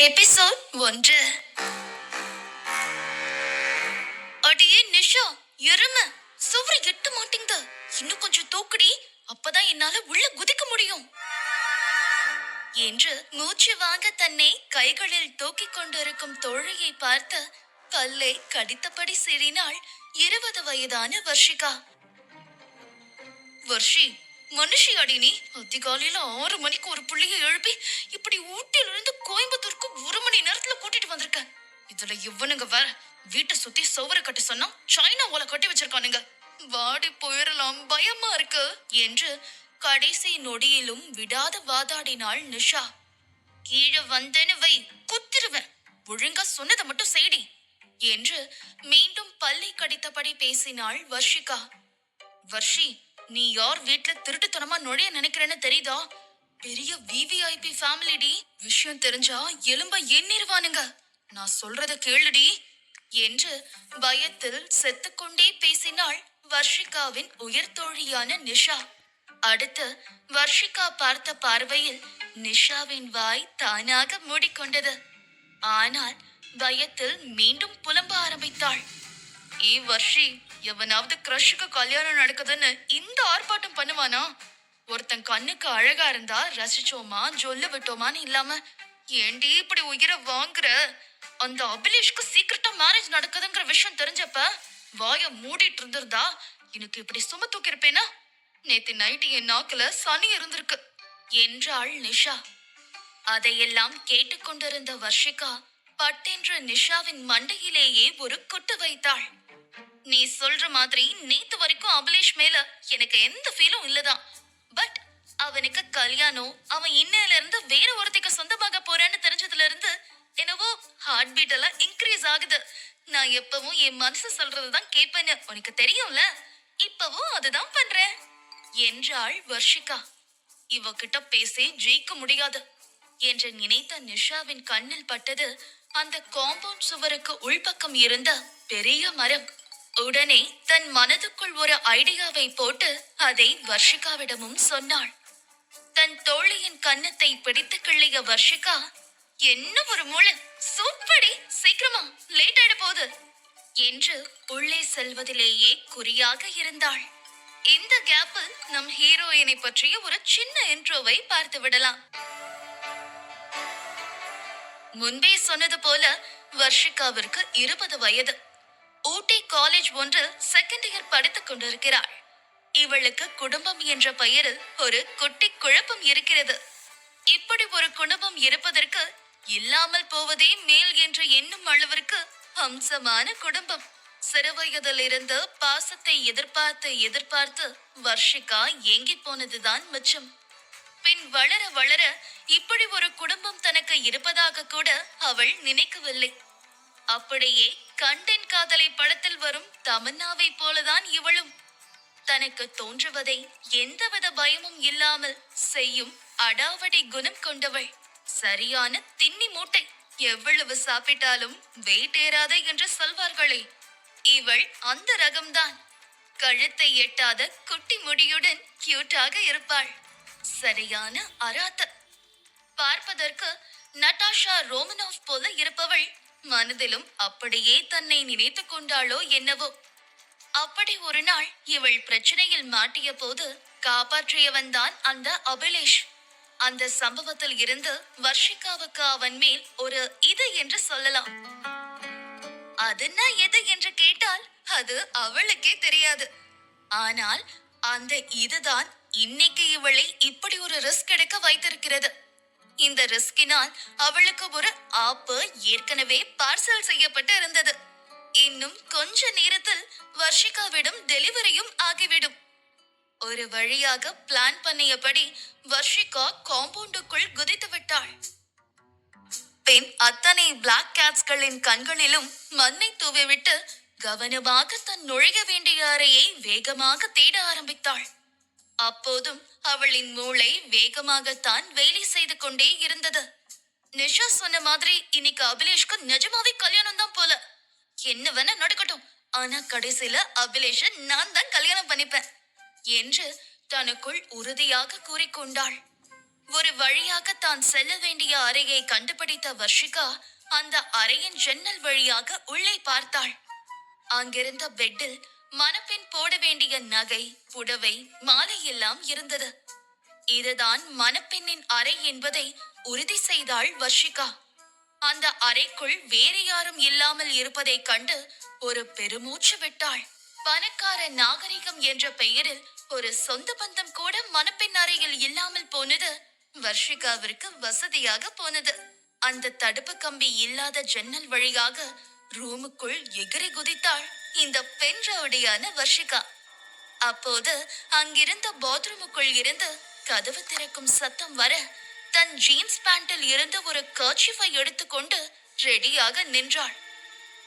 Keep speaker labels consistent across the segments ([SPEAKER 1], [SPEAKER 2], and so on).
[SPEAKER 1] Episode ஒன்று. அடியே நிஷா எருமை. சுவர் எட்ட மாட்டேங்குது. இன்னும் கொஞ்சம் தூக்குடி. அப்பதான் என்னால உள்ள குதிக்க முடியும். என்று மூச்சு வாங்க தன்னை கைகளில் தூக்கிக் கொண்டிருக்கும் தோழியை பார்த்து கல்லை கடித்தபடி சிரினாள். இருபது வயதான வர்ஷிகா. வர்ஷி மனுஷி அடி நீ. அதிகாலையில ஆறு மணிக்கு ஒரு புள்ளைய எழுப்பி இப்படி ஊட்டியில இருந்து கோயம்புத்தூருக்கு ஒரு மணி நேரத்துல கூட்டிட்டு வந்திருக்க. இதுல இவனுங்க வேற வீட்டை சுத்தி சுவரை கட்டி சொன்னா சைனா ஓலை கட்டி வச்சிருக்கானுங்க. வாடி போயிடலாம் பயமா இருக்கு என்று கடைசி நொடியிலும் விடாத வாதாடினாள் நிஷா. கீழே வந்தேன்னு வை குத்திருவேன். ஒழுங்கா சொன்னதை மட்டும் செய்டி என்று மீண்டும் பல்லை கடித்தபடி பேசினாள் வர்ஷிகா. வர்ஷி நீ யார் வீட்ல திருட்டுத்தனமா நுழைய நினைக்கிறேன்னு தெரியுதா? பெரிய விவிஐபி ஃபேமிலிடி விஷயம் தெரிஞ்சா எலும்ப எண்ணிருவானுங்க. நான் சொல்றத கேளுடி. என்று பயத்தில் செத்துக்கொண்டே பேசினாள் வர்ஷிகாவின் உயர் தோழியான நிஷா. அடுத்து வர்ஷிகா பார்த்த பார்வையில் நிஷாவின் வாய் தானாக மூடிக்கொண்டது. ஆனால் பயத்தில் மீண்டும் புலம்ப ஆரம்பித்தாள். ஏ வர்ஷி எவனாவது கிரஷுக்கு கல்யாணம் நடக்குதுன்னு இந்த ஆர்ப்பாட்டம் பண்ணுவானா? ஒருத்தன் கண்ணுக்கு அழகா இருந்தா ரசிச்சோமா ஜொல்ல விட்டோமான்னு இல்லாம ஏண்டி இப்படி உயிரை வாங்குற? அந்த அபிலேஷ்க்கு சீக்கிரட்டா மேரேஜ் நடக்குதுங்கிற விஷயம் தெரிஞ்சப்ப வாய மூடிட்டு இருந்திருந்தா எனக்கு இப்படி சும தூக்கிருப்பேனா நேத்து நைட்டு என் நாக்குல சனி இருந்திருக்கு. என்றாள் நிஷா. அதையெல்லாம் கேட்டுக்கொண்டிருந்த வர்ஷிகா பட்டென்று நிஷாவின் மண்டையிலேயே ஒரு குட்டு வைத்தாள். நீ சொல்ற மாதிரி நேத்து வரைக்கும் அபிலேஷ் மேல எனக்கு எந்த ஃபீலும் இல்லதான். பட் அவனுக்கு கல்யாணம் அவன் இன்னையில இருந்து வேற ஒருத்திக்கு சொந்தமாக போறான்னு தெரிஞ்சதுல இருந்து என்னவோ ஹார்ட் பீட் எல்லாம் இன்க்ரீஸ் ஆகுது. நான் எப்பவும் என் மனசு சொல்றதுதான் கேட்பேன்னு உனக்கு தெரியும்ல? இப்பவும் அதுதான் பண்றேன். என்றாள் வர்ஷிகா. இவகிட்ட பேசி ஜெயிக்க முடியாது. என்று நினைத்த நிஷாவின் கண்ணில் பட்டது அந்த காம்பவுண்ட் சுவருக்கு உள்பக்கம் இருந்த பெரிய மரம். உடனே தன் மனதுக்குள் ஒரு ஐடியாவை போட்டு அதை வர்ஷிகாவிடமும் சொன்னாள். தன் தோழியின் கன்னத்தை பிடித்து கிள்ளிய வர்ஷிகா என்ன ஒரு மூளை? சூப்படி! சீக்கிரமா! லேட் ஆயிட போகுது! என்று உள்ளே செல்வதிலேயே குறியாக இருந்தாள். இந்த கேப்பில் நம் ஹீரோயினை பற்றிய ஒரு சின்ன இன்ட்ரோவை பார்த்து விடலாம். முன்பே சொன்னது போல வர்ஷிகாவிற்கு இருபது வயது. ஊட்டி காலேஜ் ஒன்றில் செகண்ட் இயர் படித்துக் கொண்டிருக்கிறாள். இவளுக்கு குடும்பம் என்ற பெயரில் ஒரு குட்டி குழப்பம் இருக்கிறது. இப்படி ஒரு குடும்பம் இருப்பதற்கு இல்லாமல் போவதே மேல் என்று எண்ணும் அளவிற்கு அம்சமான குடும்பம். சிறுவயதிலிருந்து பாசத்தை எதிர்பார்த்து எதிர்பார்த்து வர்ஷிகா ஏங்கி போனதுதான் மிச்சம். பின் வளர வளர இப்படி ஒரு குடும்பம் தனக்கு இருப்பதாக கூட அவள் நினைக்கவில்லை. அப்படியே கண்டன் காதலை படத்தில் வரும் தமன்னாவை போலதான் இவளும். தனக்கு தோன்றுவதை எந்தவித பயமும் இல்லாமல் செய்யும் அடாவடி குணம் கொண்டவள். சரியான தின்னி மூட்டை எவ்வளவு சாப்பிட்டாலும் வெயிட் ஏறாத என்று சொல்வார்களே. இவள் அந்த ரகம்தான். கழுத்தை எட்டாத குட்டி முடியுடன் கியூட்டாக இருப்பாள். சரியான அராத்த பார்ப்பதற்கு நட்டாஷா ரோமனோவ் போல இருப்பவள். மனதிலும் அப்படியே தன்னை நினைத்துக் கொண்டாளோ என்னவோ? அப்படி ஒரு நாள் இவள் பிரச்சனையில் மாட்டிய போது காப்பாற்றியவன் தான் அந்த அபிலேஷ். அந்த சம்பவத்தில் இருந்து வர்ஷிகாவுக்கு அவன் மேல் ஒரு இது என்று சொல்லலாம். அதுன்னா எது என்று கேட்டால் அது அவளுக்கே தெரியாது. ஆனால் அந்த இதுதான் இன்னைக்கு இவளை இப்படி ஒரு ரிஸ்க் எடுக்க வைத்திருக்கிறது. இந்த ரிஸ்கினால் அவளுக்கு ஒரு ஆப்பு ஏற்கனவே பார்சல் செய்யப்பட்டு இருந்தது. இன்னும் கொஞ்ச நேரத்தில் வர்ஷிகாவிடம் டெலிவரியும் ஆகிவிடும். ஒரு வழியாக பிளான் பண்ணியபடி வர்ஷிகா காம்பவுண்டுக்குள் குதித்து விட்டாள். பெண் அத்தனை பிளாக் கேட்ஸ்களின் கண்களிலும் மண்ணை தூவிவிட்டு கவனமாக தன் நுழைய வேண்டிய அறையை வேகமாக தேட ஆரம்பித்தாள். அப்போதும் அவளின் மூளை வேகமாகத்தான் வேலை செய்து கொண்டே இருந்தது. நிஷா சொன்ன மாதிரி இன்னைக்கு அபிலேஷ்க்கு நிஜமாவே கல்யாணம் தான் போல. என்ன வேணா நடக்கட்டும். ஆனா கடைசியில அபிலேஷ நான் தான் கல்யாணம் பண்ணிப்பேன் என்று தனக்குள் உறுதியாக கூறிக்கொண்டாள். ஒரு வழியாக தான் செல்ல வேண்டிய அறையை கண்டுபிடித்த வர்ஷிகா அந்த அறையின் ஜன்னல் வழியாக உள்ளே பார்த்தாள். அங்கிருந்த பெட்டில் மணப்பெண் போட வேண்டிய நகை புடவை மாலை எல்லாம் இருந்தது. இதுதான் மணப்பெண்ணின் அறை என்பதை உறுதி செய்தாள் வர்ஷிகா. அந்த அறைக்குள் வேறு யாரும் இல்லாமல் இருப்பதைக் கண்டு ஒரு பெருமூச்சு விட்டாள். பணக்கார நாகரிகம் என்ற பெயரில் ஒரு சொந்த பந்தம் கூட மணப்பெண் அறையில் இல்லாமல் போனது வர்ஷிகாவிற்கு வசதியாக போனது. அந்த தடுப்பு கம்பி இல்லாத ஜன்னல் வழியாக ரூமுக்குள் எகிரி குதித்தாள். இந்த பெண் ரவுடியான வர்ஷிகா. அப்போது அங்கிருந்த பாத்ரூமுக்குள் இருந்து கதவு திறக்கும் சத்தம் வர தன் ஜீன்ஸ் பேண்டில் இருந்து ஒரு கர்ச்சிஃபை எடுத்துக்கொண்டு ரெடியாக நின்றாள்.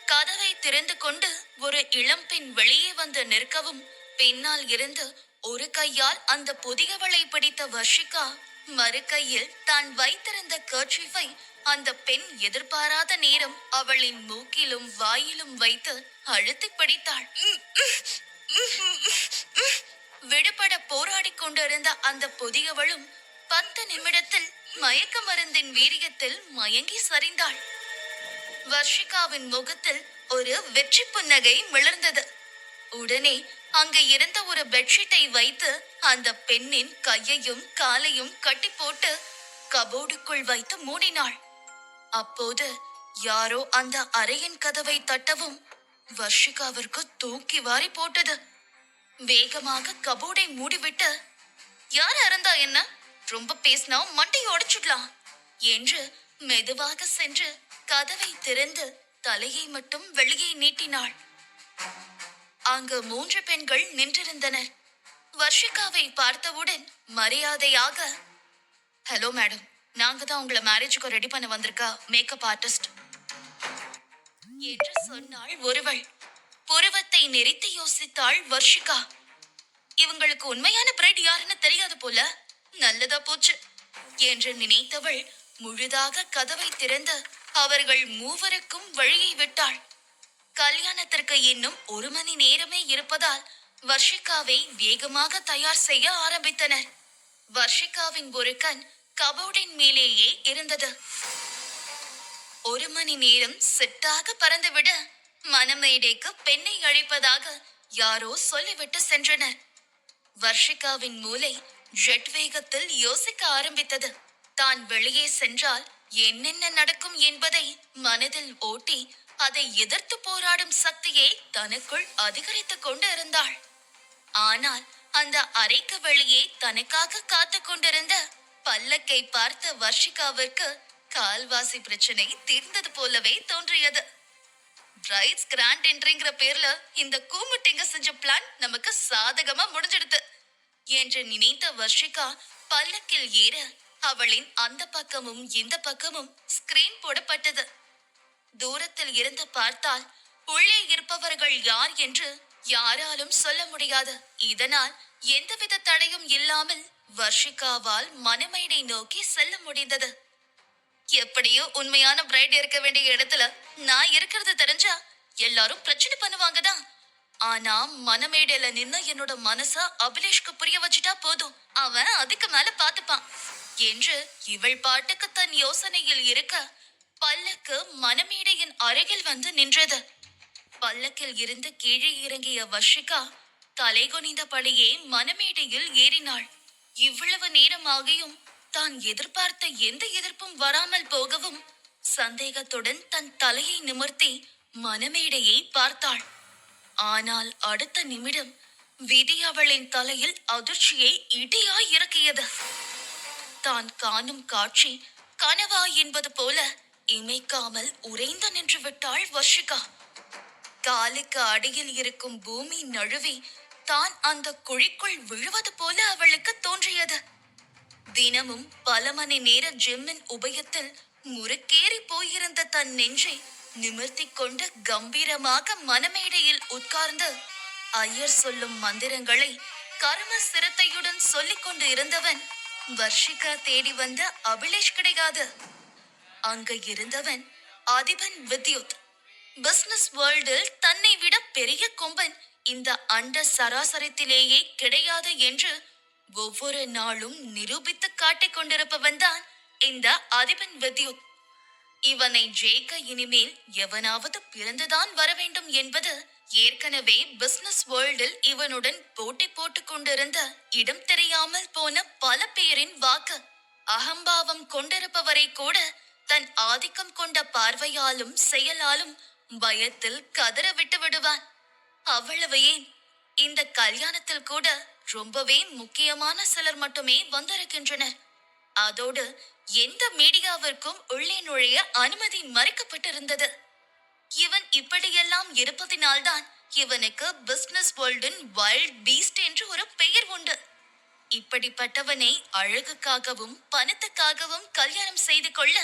[SPEAKER 1] கதவை திறந்து கொண்டு ஒரு இளம்பெண் வெளியே வந்து நிற்கவும் பின்னால் இருந்து ஒரு கையால் அந்த புதியவளை பிடித்த வர்ஷிகா மறுக்கையில் தான் வைத்திருந்த கர்ச்சிஃபை அந்த பெண் எதிர்பாராத நேரம் அவளின் மூக்கிலும் வாயிலும் வைத்து அழுத்தி பிடித்தாள். விடுபட போராடிக் கொண்டிருந்த அந்த பொதியவளும் பத்து நிமிடத்தில் மயக்க மருந்தின் வீரியத்தில் மயங்கி சரிந்தாள். வர்ஷிகாவின் முகத்தில் ஒரு வெற்றி புன்னகை மிளர்ந்தது. உடனே அங்கு இருந்த ஒரு பெட்ஷீட்டை வைத்து அந்த பெண்ணின் கையையும் காலையும் கட்டி போட்டு கபோர்டுக்குள் வைத்து மூடினாள். அப்போது யாரோ அந்த அறையின் கதவை தட்டவும் வர்ஷிகாவிற்கு தூக்கி வாரி போட்டது. வேகமாக கபோர்டை மூடிவிட்டு யார் அறந்தா என்ன? ரொம்ப பேசினா மண்டையை உடைச்சிடலாம் என்று மெதுவாக சென்று கதவை திறந்து தலையை மட்டும் வெளியே நீட்டினாள். அங்கு மூன்று பெண்கள் நின்றிருந்தனர். வர்ஷிகாவை பார்த்தவுடன் மரியாதையாக ஹலோ மேடம் நாங்க தான் உங்களை மேரேஜுக்கு ரெடி பண்ண வந்திருக்கா? மேக்கப் ஆர்டிஸ்ட் என்று சொன்னாள் ஒருவள். புருவத்தை நெறித்து யோசித்தாள் வர்ஷிகா. இவங்களுக்கு உண்மையான பிரைட் யாருன்னு தெரியாது போல. நல்லதா போச்சு என்று நினைத்தவள் முழுதாக கதவை திறந்து அவர்கள் மூவருக்கும் வழியை விட்டாள். கல்யாணத்திற்கு இன்னும் ஒரு மணி நேரமே இருப்பதால் வர்ஷிகாவை வேகமாக தயார் செய்ய ஆரம்பித்தனர். வர்ஷிகாவின் ஒரு கண் கபோர்டின் மேலேயே இருந்தது. ஒரு மணி நேரம் செட்டாக பறந்துவிட மணமேடைக்கு பெண்ணை அழைப்பதாக யாரோ சொல்லிவிட்டு சென்றனர். வர்ஷிகாவின் மூளை ஜெட் வேகத்தில் யோசிக்க ஆரம்பித்தது. தான் வெளியே சென்றால் என்னென்ன நடக்கும் என்பதை மனதில் ஓட்டி அதை எதிர்த்து போராடும் சக்தியை தனக்குள் அதிகரித்துக் கொண்டு இருந்தாள் ஆனால் அந்த அறைக்கு வெளியே தனக்காக காத்து கொண்டிருந்த பல்லக்கை பார்த்த வர்ஷிகாவிற்கு கால்வாசி பிரச்சனை தீர்ந்தது போலவே தோன்றியது. பிரைட்ஸ் கிராண்ட் என்ட்ரிங்கிற பேர்ல இந்த கூமுட்டிங்க செஞ்ச பிளான் நமக்கு சாதகமா முடிஞ்சிடுது என்று நினைத்த வர்ஷிகா பல்லக்கில் ஏற அவளின் அந்த பக்கமும் இந்த பக்கமும் ஸ்கிரீன் போடப்பட்டது. தூரத்தில் இருந்து பார்த்தால் உள்ளே இருப்பவர்கள் யார் என்று யாராலும் சொல்ல முடியாது. இதனால் எந்தவித தடையும் இல்லாமல் வர்ஷிகாவால் மணமேடை நோக்கி செல்ல முடிந்தது. எப்படியோ உண்மையான பிரைட் இருக்க வேண்டிய இடத்துல நான் இருக்கிறது தெரிஞ்சா எல்லாரும் பிரச்சனை பண்ணுவாங்க தான். ஆனா மனமேடையில நின்னு என்னோட மனச அபிலேஷ்க்கு புரிய வச்சுட்டா போதும். அவன் அதுக்கு மேல பாத்துப்பான் என்று இவள் பாட்டுக்கு தன் யோசனையில் இருக்க பல்லக்கு மணமேடையின் அருகில் வந்து நின்றது. பல்லக்கில் இருந்து கீழே இறங்கிய வர்ஷிகா தலை குனிந்தபடியே மணமேடையில் ஏறினாள். இவ்வளவு நேரமாகியும் தான் எதிர்பார்த்த எந்த எதிர்ப்பும் வராமல் போகவும் சந்தேகத்துடன் தன் தலையை நிமிர்த்தி மணமேடையை பார்த்தாள். ஆனால் அடுத்த நிமிடம் விதி அவளின் தலையில் அதிர்ச்சியை இடியாய் இறக்கியது. தான் காணும் காட்சி கனவா என்பது போல இமைக்காமல் உறைந்து நின்று விட்டாள் வர்ஷிகா. காலுக்கு அடியில் இருக்கும் பூமி நழுவி தான் அந்த குழிக்குள் விழுவது போல அவளுக்கு தோன்றியது. தினமும் பல மணி நேர ஜிம்மின் உபயத்தில் முறுக்கேறி போயிருந்த தன் நெஞ்சை நிமிர்த்திக் கொண்டு கம்பீரமாக மனமேடையில் உட்கார்ந்து ஐயர் சொல்லும் மந்திரங்களை கரும சிரத்தையுடன் சொல்லிக் கொண்டு இருந்தவன் வர்ஷிகா தேடி வந்த அபிலேஷ் கிடையாது. அங்கு இருந்தவன் அதிபன் வித்யுத். பிசினஸ் வேர்ல்டில் தன்னை விட பெரிய கொம்பன் இந்த அண்ட சராசரத்திலேயே கிடையாது என்று ஒவ்வொரு நாளும் நிரூபித்து காட்டிக் கொண்டிருப்பவன் தான் இந்த அதிபன் வித்யுத். இவனை ஜெயிக்க இனிமேல் எவனாவது பிறந்துதான் வர வேண்டும் என்பது ஏற்கனவே பிசினஸ் வேர்ல்டில் இவனுடன் போட்டி போட்டுக் கொண்டிருந்த இடம் தெரியாமல் போன பல பேரின் வாக்கு. அகம்பாவம் கொண்டிருப்பவரை கூட தன் ஆதிக்கம் கொண்ட பார்வையாலும் செயலாலும் பயத்தில் கதற விட்டு விடுவான். அவ்வளவு ஏன் இந்த கல்யாணத்தில் கூட ரொம்பவே முக்கியமான சிலர் மட்டுமே வந்திருக்கின்றனர். அதோடு எந்த மீடியாவிற்கும் உள்ளே நுழைய அனுமதி மறுக்கப்பட்டிருந்தது. இவன் இப்படியெல்லாம் இருப்பதினால்தான் இவனுக்கு பிசினஸ் வேர்ல்டின் வைல்ட் பீஸ்ட் என்று ஒரு பெயர் உண்டு. இப்படிப்பட்டவனை அழகுக்காகவும் பணத்துக்காகவும் கல்யாணம் செய்து கொள்ள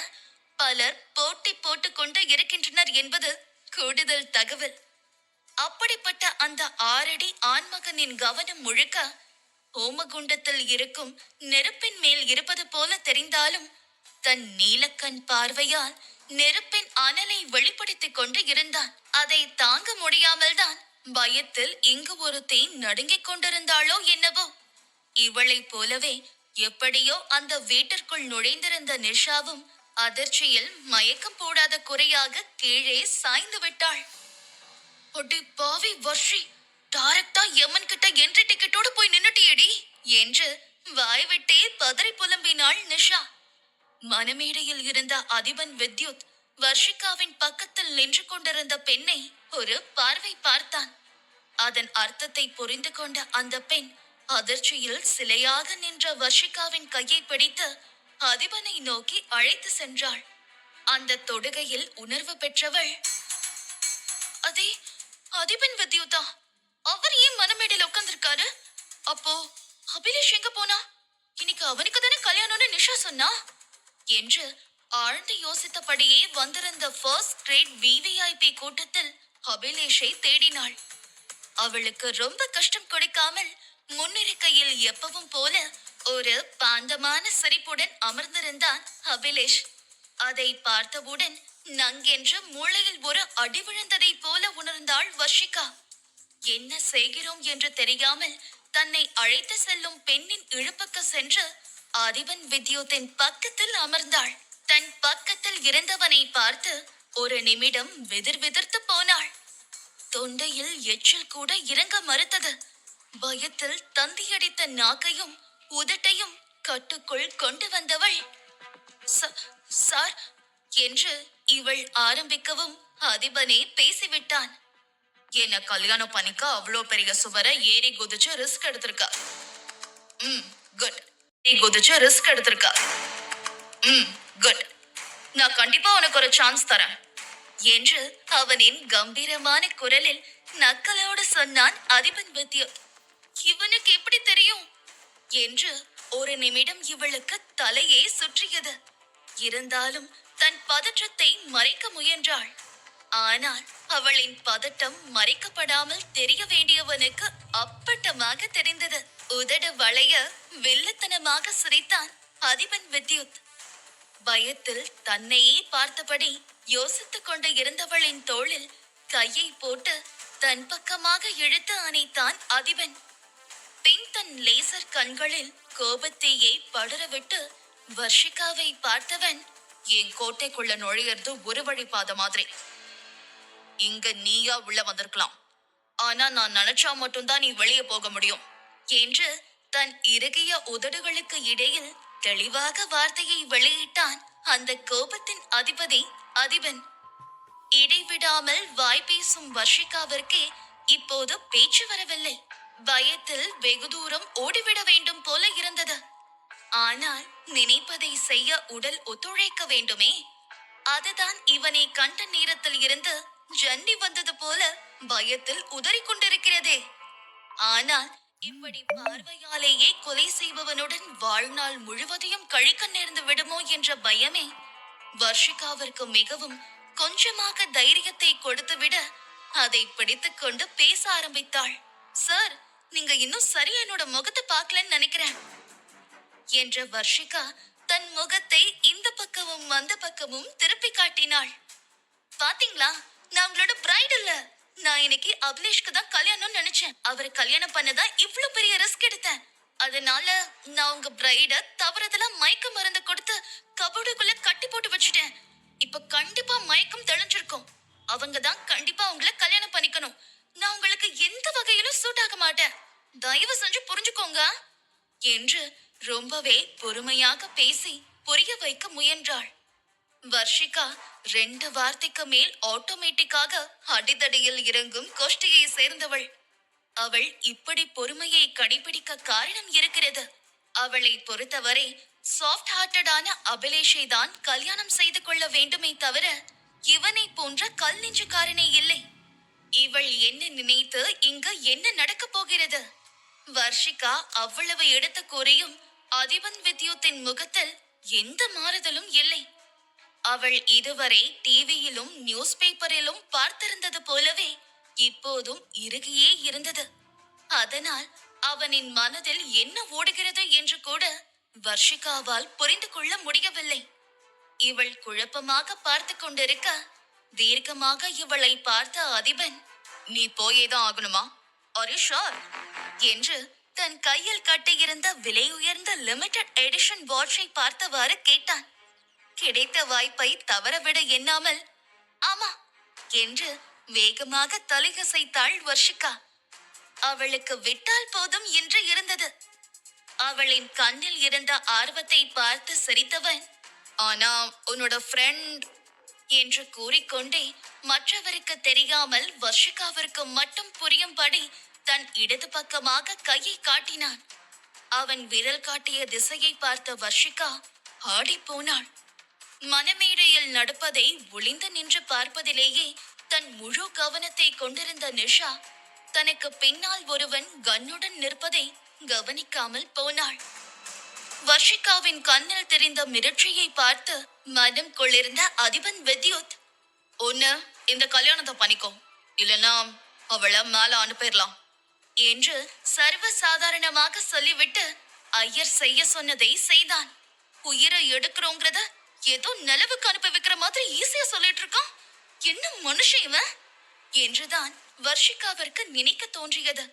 [SPEAKER 1] பலர் போட்டி போட்டுக்கொண்டு இருக்கின்றனர் என்பது கூடுதல் தகவல். அப்படிப்பட்ட அந்த ஆறடி ஆண்மகனின் கவனம் முழுக்க ஹோமகுண்டத்தில் இருக்கும் நெருப்பின் மேல் இருப்பது போல தெரிந்தாலும் தன் நீலக்கண் பார்வையால் நெருப்பின் அனலை வெளிப்படுத்திக் கொண்டு இருந்தான். அதை தாங்க முடியாமல் தான் பயத்தில் இங்கு ஒரு தேன் நடுங்கிக் கொண்டிருந்தாளோ என்னவோ. இவளைப் போலவே எப்படியோ அந்த வீட்டிற்குள் நுழைந்திருந்த நிஷாவும் அதிர்ச்சியில் மயக்கம் போடாத குறையாக கீழே சாய்ந்து விட்டாள். அடி பாவி வர்ஷி டாரக்டா யமன் கிட்ட என்ட்ரி டிக்கெட்டோட போய் நின்னுட்டியடி? என்று வாய்விட்டே பதறி புலம்பினாள் நிஷா. மனமேடையில் இருந்த அதிபன் வித்யுத் வர்ஷிகாவின் பக்கத்தில் நின்று கொண்டிருந்த பெண்ணை ஒரு பார்வை பார்த்தான். அதன் அர்த்தத்தை புரிந்து கொண்ட அந்த பெண் அதிர்ச்சியில் சிலையாக நின்ற வர்ஷிகாவின் கையை பிடித்து அதிபனை நோக்கி அழைத்து சென்றாள். அந்த தொடுகையில் உணர்வு பெற்றவள் அதே அதிபன் வித்யுதா அவர் ஏன் மனமேடையில் உட்கார்ந்துருக்காரு? அப்போ அபிலேஷ் எங்க போனா? இன்னைக்கு அவனுக்கு தானே கல்யாணம்னு நிஷா சொன்னா? என்று ஆழ்ந்து யோசித்தபடியே வந்திருந்த ஃபர்ஸ்ட் கிரேட் விவிஐபி கூட்டத்தில் அபிலேஷை தேடினாள். அவளுக்கு ரொம்ப கஷ்டம் கொடுக்காமல் முன்னிருக்கையில் எப்பவும் போல ஒரு பாந்தமான சிரிப்புடன் அமர்ந்திருந்தான் அபிலேஷ். அதை பார்த்தவுடன் நங்கென்று மூளையில் ஒரு அடி விழுந்ததைப் போல உணர்ந்தாள் வர்ஷிகா. என்ன செய்கிறோம் என்று தெரியாமல் தன்னை அழைத்து செல்லும் பெண்ணின் இழுப்புக்கு சென்று அதிபன் வித்யுத்தின் பக்கத்தில் அமர்ந்தாள். தன் பக்கத்தில் இருந்தவனை பார்த்து ஒரு நிமிடம் விதிர் விதிர்த்து போனாள். தொண்டையில் எச்சில் கூட இறங்க மறுத்தது. பயத்தில் தந்தியடித்த நாக்கையும் உதட்டையும் கட்டுக்குள் கொண்டு வந்தவள் "ச- சார் என்று இவள் ஆரம்பிக்கவும் அதிபனே பேசிவிட்டான். என்ன கல்யாணம் பண்ணிக்க அவ்வளோ பெரிய சுவரை ஏறி குதிச்சு ரிஸ்க் எடுத்திருக்கா? ம் குட். நீ குதிச்சு ரிஸ்க் எடுத்திருக்கா? ம் குட். நான் கண்டிப்பா உனக்கு ஒரு சான்ஸ் தரேன் என்று அவனின் கம்பீரமான குரலில் நக்கலோடு சொன்னான் அதிபன் வித்யுத் என்று ஒரு நிமிடம் இவளுக்கு தலையே சுற்றியது. இருந்தாலும் தன் பதற்றத்தை மறைக்க முயன்றாள். ஆனால் அவளின் பதட்டம் மறைக்கப்படாமல் தெரிய வேண்டியவனுக்கு அப்பட்டமாக தெரிந்தது. உதடு வளைய வெள்ளத்தனமாக சிரித்தான் அதிபன் வித்யுத். பயத்தில் தன்னையே பார்த்தபடி யோசித்துக் கொண்டு இருந்தவளின் தோளில் கையை போட்டு தன் பக்கமாக இழுத்து அணைத்தான் அதிபன். பின் தன் லேசர் கண்களில் கோபத்தையே படரவிட்டு வர்ஷிகாவை பார்த்தவன் என் கோட்டைக்குள்ள நுழையிறது ஒரு வழி பாத மாதிரி. இங்க நீயா உள்ள வந்திருக்கலாம். ஆனா நான் நினைச்சா மட்டும்தான் நீ வெளியே போக முடியும். என்று தன் இறுகிய உதடுகளுக்கு இடையில் தெளிவாக வார்த்தையை வெளியிட்டான் அந்த கோபத்தின் அதிபதி அதிபன். இடைவிடாமல் வாய் பேசும் வர்ஷிகாவிற்கே இப்போது பேச்சு வரவில்லை. பயத்தில் வெகு தூரம் ஓடிவிட வேண்டும் போல இருந்தது. ஆனால் நினைப்பதை செய்ய உடல் ஒத்துழைக்க வேண்டுமே. அதுதான் இவனை கண்ட நேரத்தில் இருந்து ஜன்னி வந்தது போல பயத்தில் உதறிக் கொண்டிருக்கிறதே ஆனால் இப்படி பார்வையாலேயே கொலை செய்பவனுடன் வாழ்நாள் முழுவதையும் கழிக்க நேர்ந்து விடுமோ என்ற பயமே வர்ஷிகாவிற்கு மிகவும் கொஞ்சமாக தைரியத்தை கொடுத்துவிட அதை பிடித்துக்கொண்டு பேச ஆரம்பித்தாள். சார் நீங்க இன்னும் சரியா என்னோட முகத்தை பார்க்கலன்னு நினைக்கிறேன். என்ற வர்ஷிகா தன் முகத்தை இந்த பக்கமும் அந்த பக்கமும் திருப்பி காட்டினாள். பாத்தீங்களா? நான் உங்களோட பிரைட் இல்ல நான் இன்னைக்கு அபிலேஷ்க்கு தான் கல்யாணம்னு நினைச்சேன். அவரை கல்யாணம் பண்ணதான் இவ்வளவு பெரிய ரிஸ்க் எடுத்தேன். அதனால நான் உங்க பிரைட தவறுதலா மயக்க மருந்து கொடுத்து கபோர்டுக்குள்ள கட்டி போட்டு வச்சுட்டேன். இப்ப கண்டிப்பா மயக்கம் தெளிஞ்சிருக்கும். அவங்க தான் கண்டிப்பா உங்களை கல்யாணம் பண்ணிக்கணும். நான் உங்களுக்கு எந்த வகையிலும் சூட் ஆக மாட்டேன். தயவு செஞ்சு புரிஞ்சுக்கோங்க. என்று ரொம்பவே பொறுமையாக பேசி புரிய வைக்க முயன்றாள். வர்ஷிகா ரெண்டு வார்த்தைக்கு மேல் ஆட்டோமேட்டிக்காக அடிதடியில் இறங்கும் கோஷ்டியை சேர்ந்தவள். அவள் இப்படி பொறுமையை கடைபிடிக்க காரணம் இருக்கிறது. அவளை பொறுத்தவரை சாஃப்ட் ஹார்ட்டடான அபிலேஷை தான் கல்யாணம் செய்து கொள்ள வேண்டுமே தவிர இவனை போன்ற கல் நெஞ்சுக்காரனே இல்லை. இவள் என்ன நினைத்து இங்கு என்ன நடக்கப் போகிறது? வர்ஷிகா அவ்வளவு எடுத்து கூறியும் அதிபன் வித்யோத்தின் முகத்தில் எந்த மாறுதலும் இல்லை. அவள் இதுவரை டிவியிலும் நியூஸ் பேப்பரிலும் பார்த்திருந்தது போலவே இப்போதும் இறுகியே இருந்தது. அதனால் அவனின் மனதில் என்ன ஓடுகிறது என்று கூட வர்ஷிகாவால் புரிந்து கொள்ள முடியவில்லை. இவள் குழப்பமாக பார்த்து கொண்டிருக்க தீர்க்கமாக இவளை பார்த்த அதிபன் நீ போயேதான் ஆகணுமா? அரிஷார் என்று தன் கையில் கட்டியிருந்த விலை உயர்ந்த லிமிடெட் எடிஷன் வாட்சை பார்த்தவாறு கேட்டான். கிடைத்த வாய்ப்பை தவறவிட எண்ணாமல் ஆமா என்று வேகமாக தலையசைத்தாள் வர்ஷிகா. அவளுக்கு விட்டால் போதும் என்று இருந்தது. அவளின் கண்ணில் இருந்த ஆர்வத்தை பார்த்து சிரித்தவன் ஆனா உன்னோட ஃப்ரெண்ட் என்று கூறிக்கொண்டே மற்றவருக்கு தெரியாமல் வர்ஷிகாவிற்கு மட்டும் புரியும்படி தன் இடது பக்கமாக கையை காட்டினான். அவன் விரல் காட்டிய திசையை பார்த்த வர்ஷிகா ஆடி போனாள். மனமேடையில் நடப்பதை ஒளிந்து நின்று பார்ப்பதிலேயே தன் முழு கவனத்தை கொண்டிருந்த நிஷா தனக்கு பின்னால் ஒருவன் கன்னுடன் நிற்பதை கவனிக்காமல் போனாள். வர்ஷிகாவின் கண்ணில் தெரிந்த மிரட்சியை பார்த்து மனம் கொள்ளிருந்த அதிபன் வித்யுத் ஒன்னு இந்த கல்யாணத்தை பண்ணிக்கோ இல்லனா அவளை மேல அனுப்பிடலாம். என்று சர்வ சாதாரணமாக சொல்லிவிட்டு ஐயர் செய்ய சொன்னதை செய்தான். உயிரை எடுக்கிறோங்கிறத ஏதோ நிலவுக்கு அனுப்பி வைக்கிற மாதிரி ஈஸியா சொல்லிட்டு இருக்கான். என்ன மனுஷன் இவன்? என்றுதான் வர்ஷிகாவிற்கு நினைக்க தோன்றியது.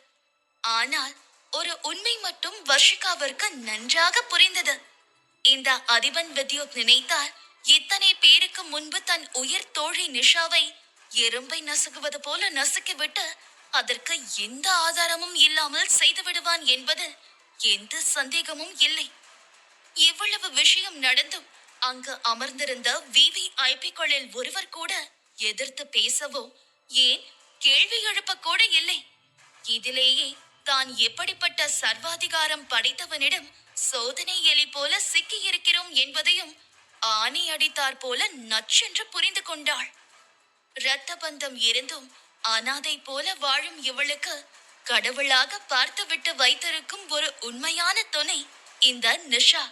[SPEAKER 1] ஆனால் ஒரு உண்மை மட்டும் வர்ஷிகாவிற்கு நன்றாக புரிந்தது. இந்த அதிபன் வித்யுத் நினைத்தால் இத்தனை பேருக்கு முன்பு தன் உயிர் தோழி நிஷாவை எறும்பை நசுக்குவது போல நசுக்கிவிட்டு அதற்கு எந்த ஆதாரமும் இல்லாமல் செய்து விடுவான் என்பது எந்த சந்தேகமும் இல்லை. இவ்வளவு விஷயம் நடந்தும் அங்கு அமர்ந்திருந்த விவிஐபிக்களில் ஒருவர் கூட எதிர்த்து பேசவோ ஏன் கேள்வி எழுப்ப கூட இல்லை. இதிலேயே தான் எப்படிப்பட்ட சர்வாதிகாரம் படைத்தவனிடம் சோதனை எலி போல சிக்கியிருக்கிறோம் என்பதையும் ஆணி அடித்தார் போல நச்சென்று புரிந்து கொண்டாள். இரத்த பந்தம் இருந்தும் அனாதை போல வாழும் இவளுக்கு கடவுளாக பார்த்துவிட்டு வைத்திருக்கும் ஒரு உண்மையான துணை இந்த நிஷா.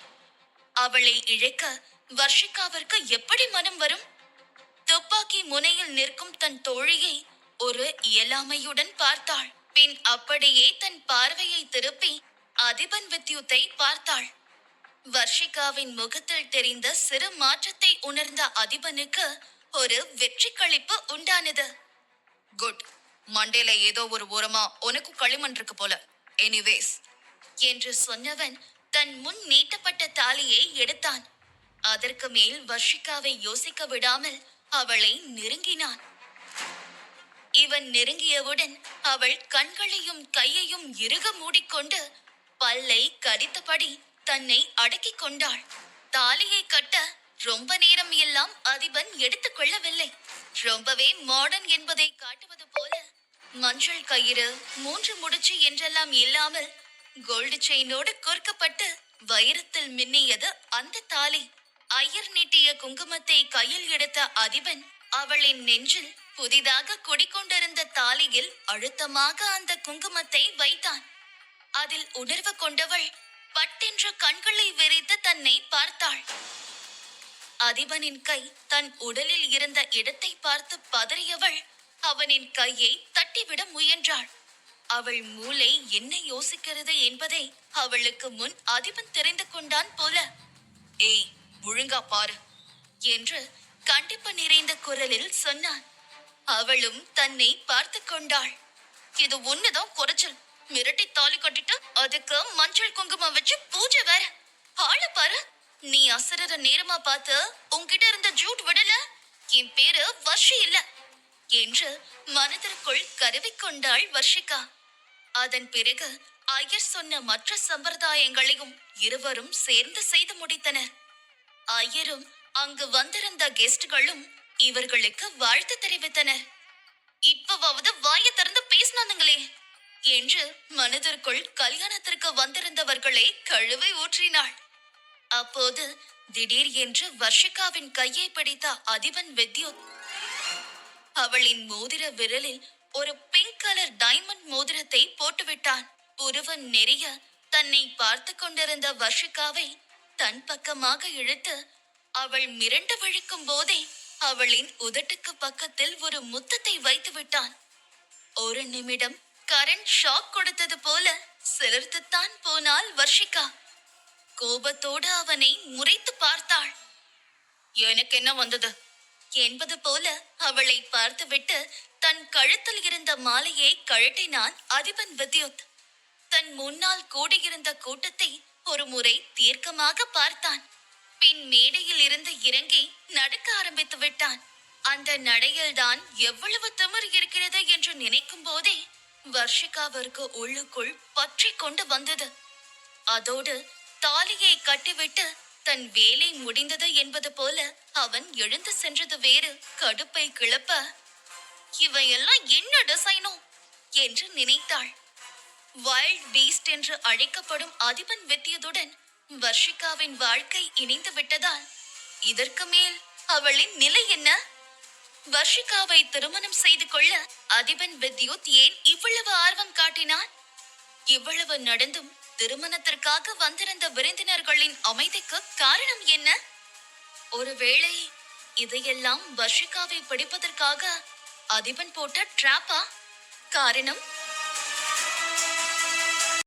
[SPEAKER 1] அவளை இழைக்க வர்ஷிகாவிற்கு எப்படி மனம் வரும்? துப்பாக்கி முனையில் நிற்கும் தன் தோழியை ஒரு இயலாமையுடன் பார்த்தாள். பின் அப்படியே தன் பார்வையை திருப்பி அதிபன் வித்யுத்தை பார்த்தாள். வர்ஷிகாவின் முகத்தில் தெரிந்த சிறு மாற்றத்தை உணர்ந்த அதிபனுக்கு ஒரு வெற்றி கழிப்பு உண்டானது. குட். மண்டேல ஏதோ ஒரு ஓரமா உனக்கு களிமண் இருக்கு போல. எனிவேஸ் என்று சொன்னவன் தன் முன் நீட்டப்பட்ட தாலியை எடுத்தான். அதற்கு மேல் வர்ஷிகாவை யோசிக்க விடாமல் அவளை நெருங்கினான். இவன் நெருங்கியவுடன் அவள் கண்களையும் கையையும் இறுக மூடிக்கொண்டு பல்லை கடித்தபடி தன்னை அடக்கிக் கொண்டாள். தாலியை கட்ட ரொம்ப நேரம் எல்லாம் அதிபன் எடுத்துக் கொள்ளவில்லை. ரொம்பவே மாடர்ன் என்பதை காட்டுவது போல மஞ்சள் கயிறு மூன்று முடிச்சு என்றெல்லாம் இல்லாமல் கோல்டு செயினோடு கோர்க்கப்பட்டு வைரத்தில் மின்னியது அந்த தாலி. ஐயர் நீட்டிய குங்குமத்தை கையில் எடுத்த அதிபன் அவளின் நெஞ்சில் புதிதாக குடிக்கொண்டிருந்த தாலியில் அழுத்தமாக அந்த குங்குமத்தை வைத்தான். அதில் உணர்வு கொண்டவள் பட்டென்று கண்களை விரித்து தன்னை பார்த்தாள். அதிபனின் கை தன் உடலில் இருந்த இடத்தை பார்த்து பதறியவள் அவனின் கையை தட்டிவிட முயன்றாள். அவள் மூளை என்ன யோசிக்கிறது என்பதை அவளுக்கு முன் அதிபன் தெரிந்து கொண்டான் போல. ஏய் ஒழுங்கா பாரு என்று கண்டிப்பு நிறைந்த குரலில் சொன்னான். அவளும் தன்னை பார்த்து கொண்டாள். இது ஒண்ணுதான் குறைச்சல். மிரட்டி தாலி கட்டிட்டு அதுக்கு மஞ்சள் குங்குமம் வச்சு பூஜை வேற. ஆள பாரு. நீ அசரற நேரமா பார்த்து உன்கிட்ட இருந்த ஜூட் விடல. என் பேரு வர்ஷி இல்ல என்று மனதிற்குள் கருவிக்கொண்டாள் வர்ஷிகா. அதன் பிறகு ஐயர் சொன்ன மற்ற சம்பிரதாயங்களையும் இருவரும் சேர்ந்து செய்து முடித்தனர். ஐயரும் அங்கு வந்திருந்த கெஸ்ட்களும் இவர்களுக்கு வாழ்த்து தெரிவித்தனர். இப்பவாவது வாய திறந்து பேசினானுங்களே. என்று மனதிற்குள் கல்யாணத்திற்கு வந்திருந்தவர்களை கழுவை ஊற்றினாள். அப்போது திடீர் என்று வர்ஷிகாவின் கையை பிடித்த அதிபன் வித்யுத் அவளின் மோதிர விரலில் ஒரு பிங்க் கலர் டைமண்ட் மோதிரத்தை போட்டுவிட்டான். புருவன் நெறிய தன்னை பார்த்து கொண்டிருந்த வர்ஷிகாவை தன் பக்கமாக இழுத்து அவள் மிரண்டு விழிக்கும் போதே அவளின் உதட்டுக்கு பக்கத்தில் ஒரு முத்தத்தை வைத்து விட்டான். ஒரு நிமிடம் கரண்ட் ஷாக் கொடுத்தது போல சிலர்த்துத்தான் போனாள் வர்ஷிகா. கோபத்தோடு அவனை முறைத்து பார்த்தாள். எனக்கு என்ன வந்தது? என்பது போல அவளை பார்த்துவிட்டு தன் கழுத்தில் இருந்த மாலையை கழட்டினான் அதிபன் வித்யுத். தன் முன்னால் கூடியிருந்த கூட்டத்தை ஒரு முறை தீர்க்கமாக பார்த்தான். பின் மேடையில் இருந்து இறங்கி நடக்க ஆரம்பித்து விட்டான். அந்த நடையில்தான் எவ்வளவு திமிர் இருக்கிறது என்று நினைக்கும் போதே வர்ஷிகாவிற்கு உள்ளுக்குள் பற்றி கொண்டு வந்தது. அதோடு தாலியை கட்டிவிட்டு தன் வேலை முடிந்தது என்பது போல அவன் எழுந்து சென்றது வேறு கடுப்பை கிளப்ப இவையெல்லாம் என்ன டிசைனோ என்று நினைத்தாள். வைல்ட் பீஸ்ட் என்று அழைக்கப்படும் அதிபன் வெத்தியதுடன் வர்ஷிகாவின் வாழ்க்கை இணைந்து விட்டதால் இதற்கு மேல் அவளின் நிலை என்ன? வர்ஷிகாவை திருமணம் செய்து கொள்ள அதிபன் வித்யுத் ஏன் இவ்வளவு ஆர்வம் காட்டினான் இவ்வளவு நடந்தும் திருமணத்திற்காக வந்திருந்த விருந்தினர்களின் அமைதிக்கு காரணம் என்ன? ஒருவேளை இதையெல்லாம் வர்ஷிகாவை பிடிப்பதற்காக அதிபன் போட்ட ட்ராப்பா காரணம்